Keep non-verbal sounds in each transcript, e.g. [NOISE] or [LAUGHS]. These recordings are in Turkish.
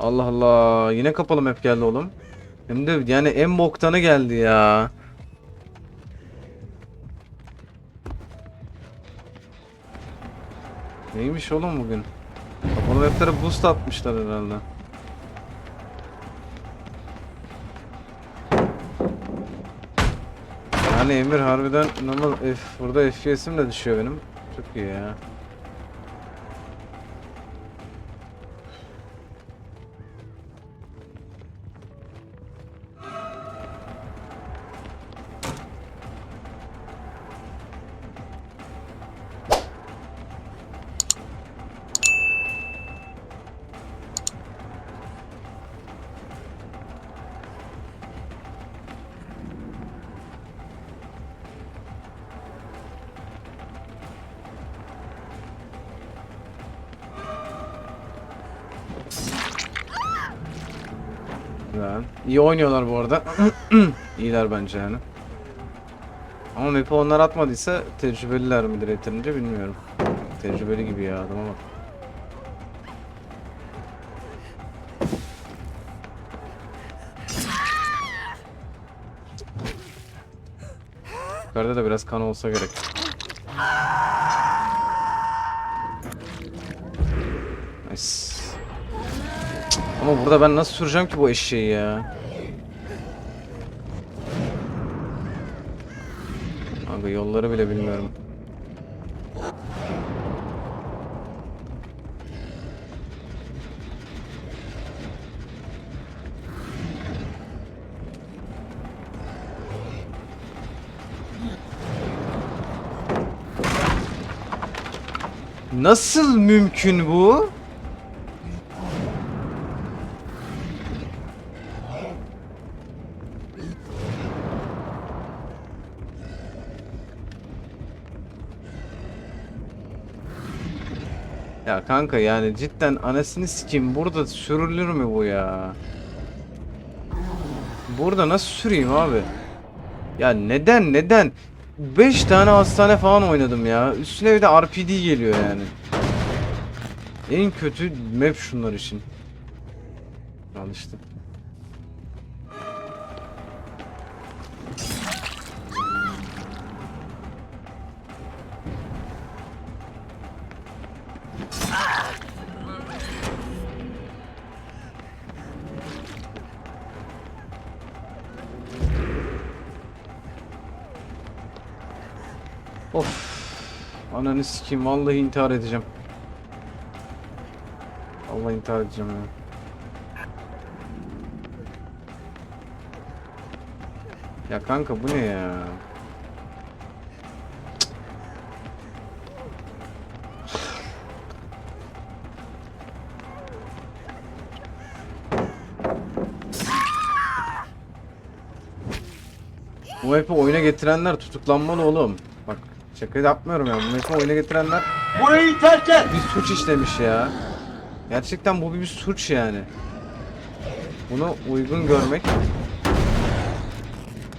Allah Allah. Yine kapalı map geldi oğlum. Hem de yani en boktanı geldi ya. Neymiş oğlum bugün? Kapalı maplere boost atmışlar herhalde. Yani Emir harbiden normal F, burada FPS'im de düşüyor benim. Çok iyi ya. Güzel. İyi oynuyorlar bu arada. [CLEARS THROAT] İyiler bence yani. Ama map'i onlar atmadıysa tecrübeliler midir yeterince bilmiyorum. Tecrübeli gibi ya adama bak. Yukarıda da biraz kan olsa gerek. Nice. Ama burada ben nasıl süreceğim ki bu eşeği ya? Abi yolları bile bilmiyorum. Nasıl mümkün bu? Ya kanka yani cidden anasını sikeyim burada sürülür mü bu ya? Burada nasıl süreyim abi? Ya neden neden? 5 tane hastane falan oynadım ya. Üstüne bir de RPD geliyor yani. En kötü map şunlar için. Al işte. Of. Ananı sikeyim vallahi intihar edeceğim. Vallahi intihar edeceğim ya. Ya kanka bu ne ya? Bu map'i oyuna getirenler tutuklanmalı oğlum. Şaka yapmıyorum ya. Map'i oyuna getirenler Burayı terk et. bir suç işlemiş ya. Gerçekten bu bir suç yani. Bunu uygun görmek.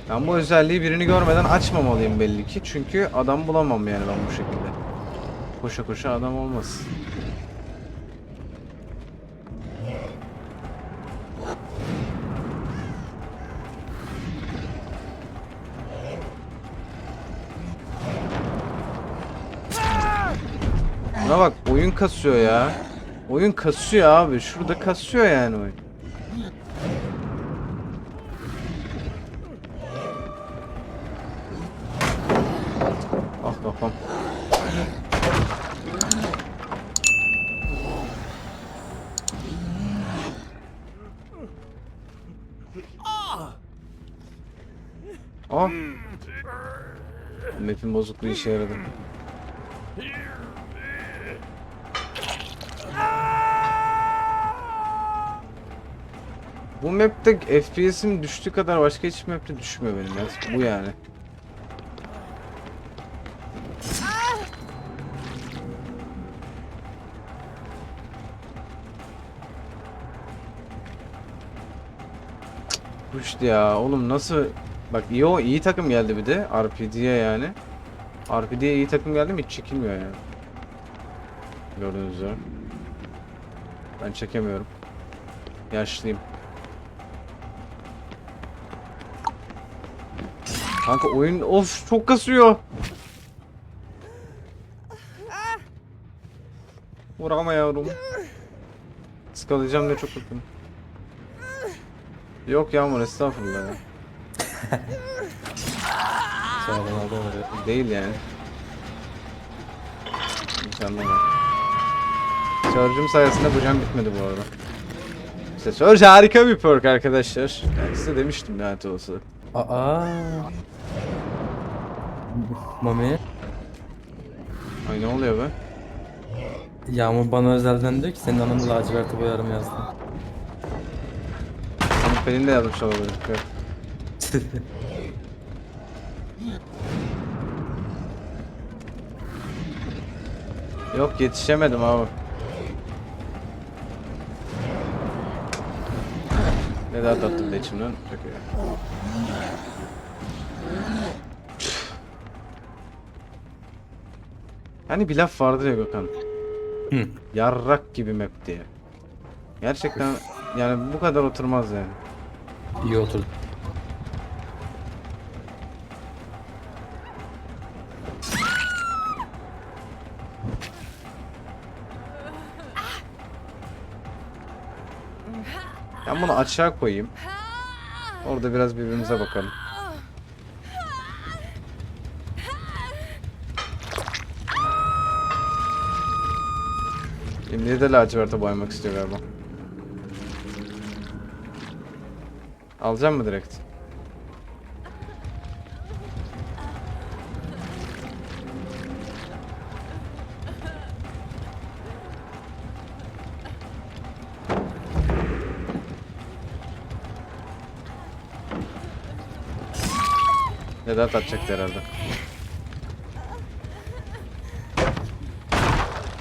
Ben bu özelliği birini görmeden açmamalıyım belli ki. Çünkü adam bulamam yani ben bu şekilde. Koşa koşa adam olmaz. Buna bak oyun kasıyor ya. Oyun kasıyor abi. Şurada kasıyor yani oyun. Ah kafam. Ah. Map'in bozukluğu işe yaradı. Bu map'te FPS'im düştüğü kadar başka hiçbir map'te düşmüyor benim ya. Bu yani. Düştü ya. Oğlum nasıl... Bak iyi o iyi takım geldi bir de. RPD'ye yani. RPD'ye iyi takım geldi mi hiç çekilmiyor yani. Gördüğünüz üzere. Ben çekemiyorum. Yaşlıyım. Kanka oyun of çok kasıyor. Vurama yavrum. Sıkalayacağım diye çok korktum. Yok Yağmur estağfurullah ya. [LAUGHS] Değil yani. Anlama. Surge'üm sayesinde bu can bitmedi bu arada. İşte Surge harika bir perk arkadaşlar. Yani size demiştim lanet olsa. Aa. Mami. Ay ne oluyor be? Yağmur bana özelden diyor ki senin ananı laciverte boyarım yazdı. Ama Pelin de yazmış olabilir. Yok. [LAUGHS] Yok yetişemedim abi. Ne daha tatlı bir de içimden. Çok iyi. Hani bir laf vardı ya Gökhan. Hı. Yarrak gibi map diye. Gerçekten yani bu kadar oturmaz yani. İyi oturdu. [LAUGHS] Ben bunu açığa koyayım. Orada biraz birbirimize bakalım. Emre'yi de laciverte boyamak istiyor galiba. Alacağım mı direkt? Vedat atacaktı herhalde.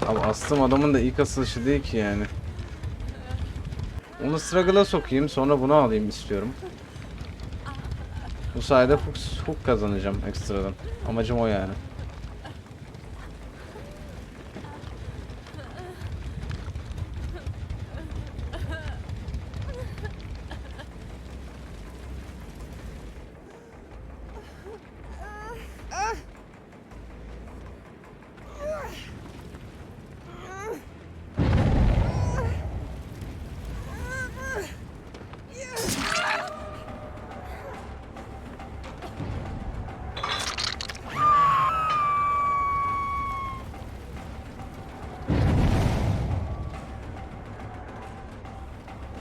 Ama astım adamın da ilk asılışı değil ki yani. Onu struggle'a sokayım sonra bunu alayım istiyorum. Bu sayede hook, hook kazanacağım ekstradan. Amacım o yani.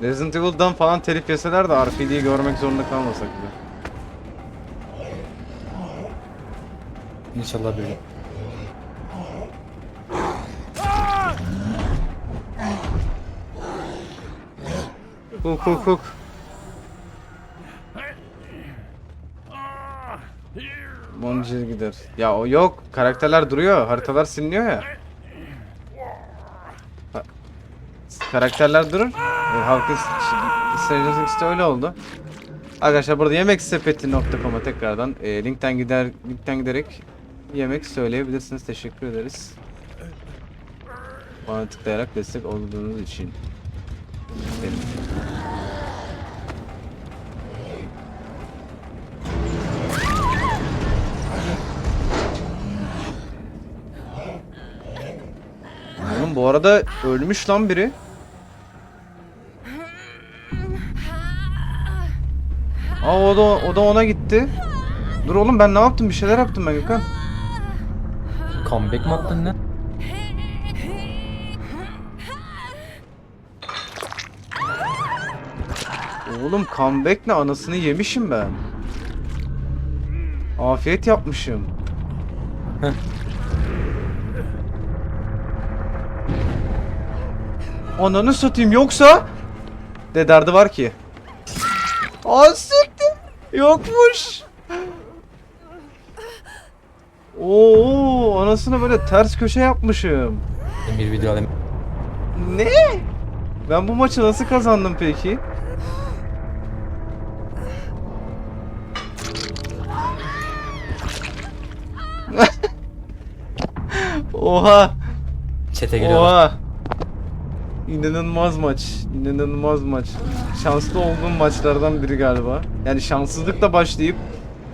Resident Evil'dan falan telif yeseler de RPD'yi görmek zorunda kalmasak bile. İnşallah böyle. Hook hook hook. Boncil gider. Ya o yok. Karakterler duruyor. Haritalar siliniyor ya. Ha- Karakterler durur. E, halkın Stranger öyle oldu. Arkadaşlar burada yemeksepeti.com'a tekrardan e, linkten gider linkten giderek yemek söyleyebilirsiniz. Teşekkür ederiz. Bana tıklayarak destek olduğunuz için. Benim. Bu arada ölmüş lan biri. Aa o da o da ona gitti. Dur oğlum ben ne yaptım? Bir şeyler yaptım ben Gökhan. Comeback mi attın ne? Oğlum comeback ne anasını yemişim ben. Afiyet yapmışım. Heh. Ananı satayım yoksa de derdi var ki. Siktir. Yokmuş. Oo anasını böyle ters köşe yapmışım. Bir video alayım. Ne? Ben bu maçı nasıl kazandım peki? [LAUGHS] Oha! Çete giriyorum. Oha! İnanılmaz maç. İnanılmaz maç. Şanslı olduğum maçlardan biri galiba. Yani şanssızlıkla başlayıp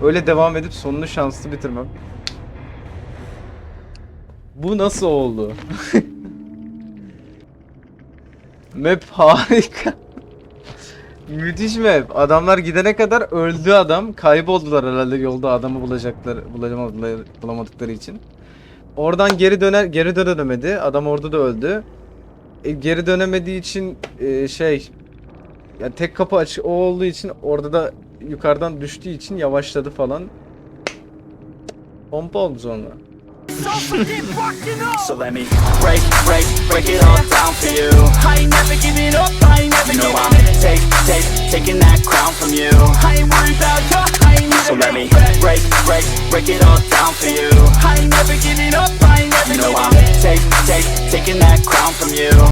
öyle devam edip sonunu şanslı bitirmem. Bu nasıl oldu? [LAUGHS] Map harika. Müthiş map. Adamlar gidene kadar öldü adam. Kayboldular herhalde yolda adamı bulacaklar bulamadılar, bulamadıkları için. Oradan geri döner geri dönemedi. Adam orada da öldü. E, geri dönemediği için e, şey ya tek kapı açık o olduğu için orada da yukarıdan düştüğü için yavaşladı falan. Pompa oldu sonra. So let me break, break, break it all down for you. I ain't never giving up, I ain't never you know I'm take, take, taking that crown from you. I ain't worried about you, I ain't So let me break, break, break it all down for you. I ain't never giving up, I ain't never you know I'm take, take, taking that crown from you.